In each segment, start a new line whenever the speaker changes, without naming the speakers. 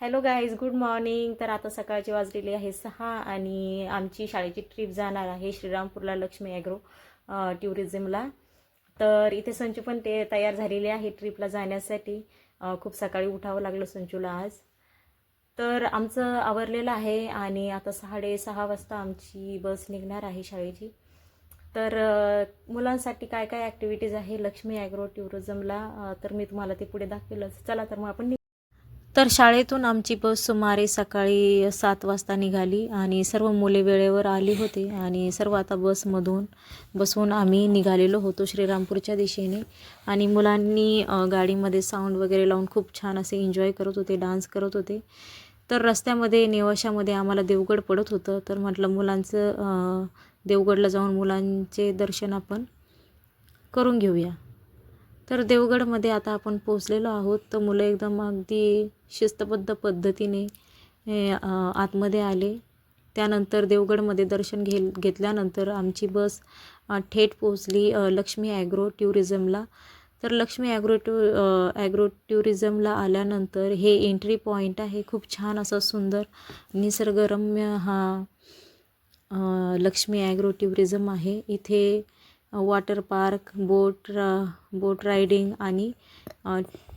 Hello guys good morning. तर आता सकाळची वाजलेली आहे सहा आणि आमची शाळेची ट्रिप जाणार आहे श्रीरामपूरला लक्ष्मी ॲग्रो अ, टुरिझमला. तर इथे संचू पण ते तयार झालेले आहे ट्रिपला जाण्यासाठी. खूप सकाळी उठावं लागलं संचूला आज. तर आमचं आवरलेलं आहे आणि आता साडेसहा वाजता आमची बस निघणार आहे शाळेची. तर मुलांसाठी काय काय ॲक्टिव्हिटीज आहे लक्ष्मी ॲग्रो टुरिझमला? तर मी तुम्हाला ते पुढे दाखवेलच. चला तर मग आपण तर शाळेतून आमची बस सुमारे सकाळी सात वाजता निघाली आणि सर्व मुले वेळेवर आली होती आणि सर्व आता बसमधून बसून आम्ही निघालेलो होतो श्रीरामपूरच्या दिशेने. आणि मुलांनी गाडीमध्ये साऊंड वगैरे लावून खूप छान असे एन्जॉय करत होते डान्स करत होते. तर रस्त्यामध्ये नेवाशामध्ये आम्हाला देवगड पडत होतं. तर म्हटलं मुलांचं देवगडला जाऊन मुलांचे दर्शन आपण करून घेऊया. तर देवगडमध्ये आता आपण पोचलेलो आहोत. तर मुलं एकदम अगदी शिस्तबद्ध पद्धतीने आतमध्ये आले. त्यानंतर देवगडमध्ये दर्शन घे घेतल्यानंतर आमची बस थेट पोचली लक्ष्मी ॲग्रो टुरिझमला. तर लक्ष्मी ॲग्रो टू ॲग्रो टुरिझमला आल्यानंतर हे एंट्री पॉईंट आहे. खूप छान असं सुंदर निसर्गरम्य हा लक्ष्मी ॲग्रो टुरिझम आहे. इथे वॉटर पार्क बोट र बोट रायडिंग आणि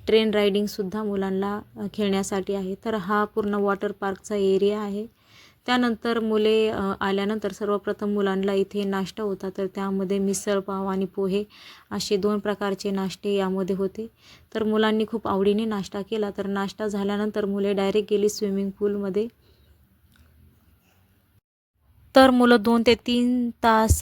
ट्रेन रायडिंगसुद्धा मुलांना खेळण्यासाठी आहे. तर हा पूर्ण वॉटर पार्कचा एरिया आहे. त्यानंतर मुले आल्यानंतर सर्वप्रथम मुलांना इथे नाश्ता होता. तर त्यामध्ये मिसळपाव आणि पोहे असे दोन प्रकारचे नाश्ते यामध्ये होते. तर मुलांनी खूप आवडीने नाश्ता केला. तर नाश्ता झाल्यानंतर मुले डायरेक्ट गेली स्विमिंग पूलमध्ये. तर मुलं दोन ते तीन तास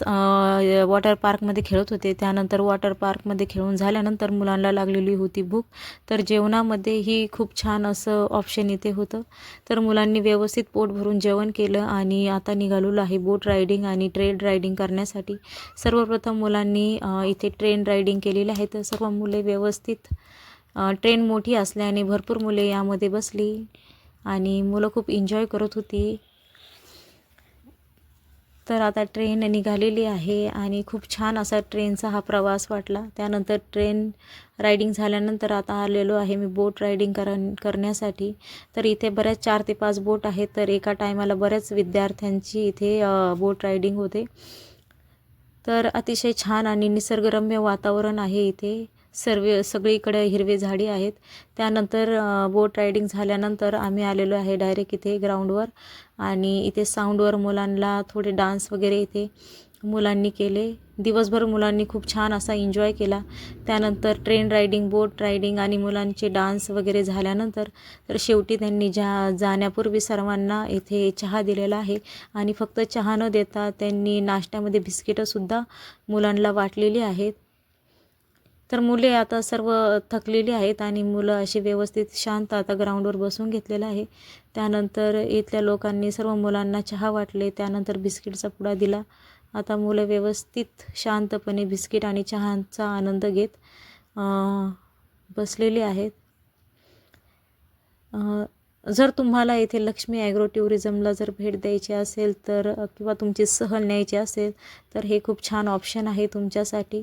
वॉटर पार्कमध्ये खेळत होते. त्यानंतर वॉटर पार्कमध्ये खेळून झाल्यानंतर मुलांना लागलेली होती भूक. तर जेवणामध्येही खूप छान असं ऑप्शन इथे होतं. तर मुलांनी व्यवस्थित पोट भरून जेवण केलं आणि आता निघालेलो आहे बोट रायडिंग आणि ट्रेन रायडिंग करण्यासाठी. सर्वप्रथम मुलांनी इथे ट्रेन रायडिंग केलेली आहे. तर सर्व मुले व्यवस्थित ट्रेन मोठी असल्याने भरपूर मुले यामध्ये बसली आणि मुलं खूप एन्जॉय करत होती. तर आता ट्रेन निघालेली आहे आणि खूप छान असा ट्रेनचा हा प्रवास वाटला. त्यानंतर ट्रेन रायडिंग झाल्यानंतर आता आलेलो आहे मी बोट रायडिंग कर करण्यासाठी. तर इथे बऱ्याच चार ते पाच बोट आहेत तर एका टायमाला बऱ्याच विद्यार्थ्यांची इथे बोट रायडिंग होते. तर अतिशय छान आणि निसर्गरम्य वातावरण आहे इथे. सर्व सगळीकडे हिरवे झाडी आहेत. त्यानंतर बोट रायडिंग झाल्यानंतर आम्ही आलेलो आहे डायरेक्ट इथे ग्राउंडवर आणि इथे साऊंडवर मुलांना थोडे डान्स वगैरे इथे मुलांनी केले. दिवसभर मुलांनी खूप छान असा एन्जॉय केला. त्यानंतर ट्रेन रायडिंग बोट रायडिंग आणि मुलांचे डान्स वगैरे झाल्यानंतर तर शेवटी त्यांनी जा जाण्यापूर्वी सर्वांना इथे चहा दिलेला आहे आणि फक्त चहा न देता त्यांनी नाश्त्यामध्ये बिस्किटंसुद्धा मुलांना वाटलेली आहेत. तर मुले आता सर्व थकलेली आहेत आणि मुलं अशी व्यवस्थित शांत आता ग्राउंडवर बसून घेतलेलं आहे. त्यानंतर इथल्या लोकांनी सर्व मुलांना चहा वाटले त्यानंतर बिस्किटचा पुडा दिला. आता मुलं व्यवस्थित शांतपणे बिस्किट आणि चहाचा आनंद घेत बसलेली आहेत. जर तुम्हाला येथे लक्ष्मी ॲग्रो टुरिझमला जर भेट द्यायची असेल तर किंवा तुमची सहल न्यायची असेल तर हे खूप छान ऑप्शन आहे तुमच्यासाठी.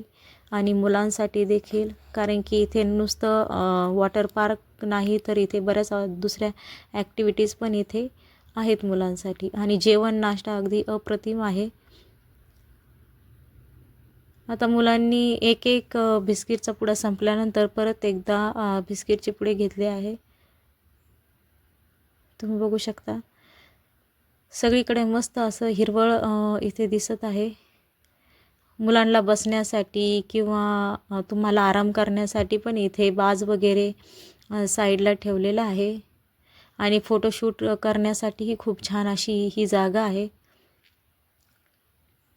आणि मुलांसाठी देखील कारण की इथे नुसतं वॉटर पार्क नाही तर इथे बऱ्याच दुसऱ्या ॲक्टिव्हिटीज पण इथे आहेत मुलांसाठी. आणि जेवण नाश्ता अगदी अप्रतिम आहे. आता मुलांनी एक एक बिस्किटचा पुडा संपल्यानंतर परत एकदा बिस्किटचे पुडे घेतले आहे. तुम्ही बघू शकता. सगळीकडे मस्त असं हिरवळ इथे दिसत आहे. मुलांना बसण्यासाठी किंवा तुम्हाला आराम करण्यासाठी पण इथे बाज वगैरे साईडला ठेवलेलं आहे. आणि फोटोशूट करण्यासाठीही खूप छान अशी ही जागा आहे.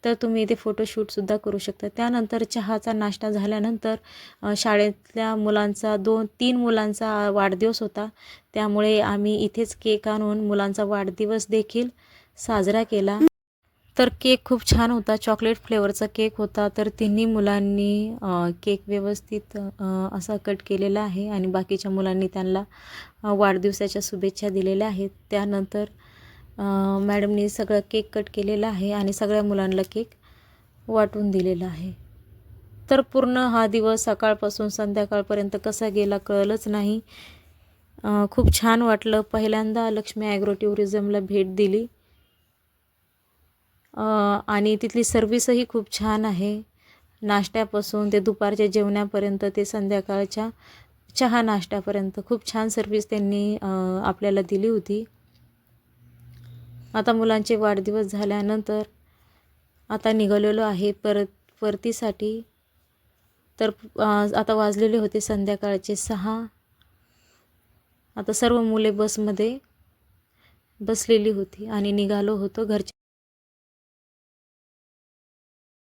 तर तुम्ही इथे फोटोशूटसुद्धा करू शकता. त्यानंतर चहाचा नाश्ता झाल्यानंतर शाळेतल्या मुलांचा दोन तीन मुलांचा वाढदिवस होता. त्यामुळे आम्ही इथेच केक आणून मुलांचा वाढदिवस देखील साजरा केला. तर केक खूप छान होता. चॉकलेट फ्लेवरचा केक होता. तर तिन्ही मुलांनी केक व्यवस्थित असा कट केलेला आहे आणि बाकीच्या मुलांनी त्यांना वाढदिवसाच्या शुभेच्छा दिलेल्या आहेत. त्यानंतर मॅडमनी सगळं केक कट केलेला आहे आणि सगळ्या मुलांना केक वाटून दिलेला आहे. तर पूर्ण हा दिवस सकाळपासून संध्याकाळपर्यंत कसा गेला कळलंच नाही. खूप छान वाटलं. पहिल्यांदा लक्ष्मी ॲग्रो टुरिझमला भेट दिली. आणि तिथली सर्विसही खूप छान आहे. नाश्त्यापासून ते दुपारच्या जेवणापर्यंत ते संध्याकाळच्या चहा नाश्त्यापर्यंत खूप छान सर्विस त्यांनी आपल्याला दिली होती. आता मुलांचे वाढदिवस झाल्यानंतर आता निघालेलो आहे परत परतीसाठी. तर आता वाजलेले होते संध्याकाळचे सहा. आता सर्व मुले बसमध्ये बसलेली होती आणि निघालो होतो घरच्या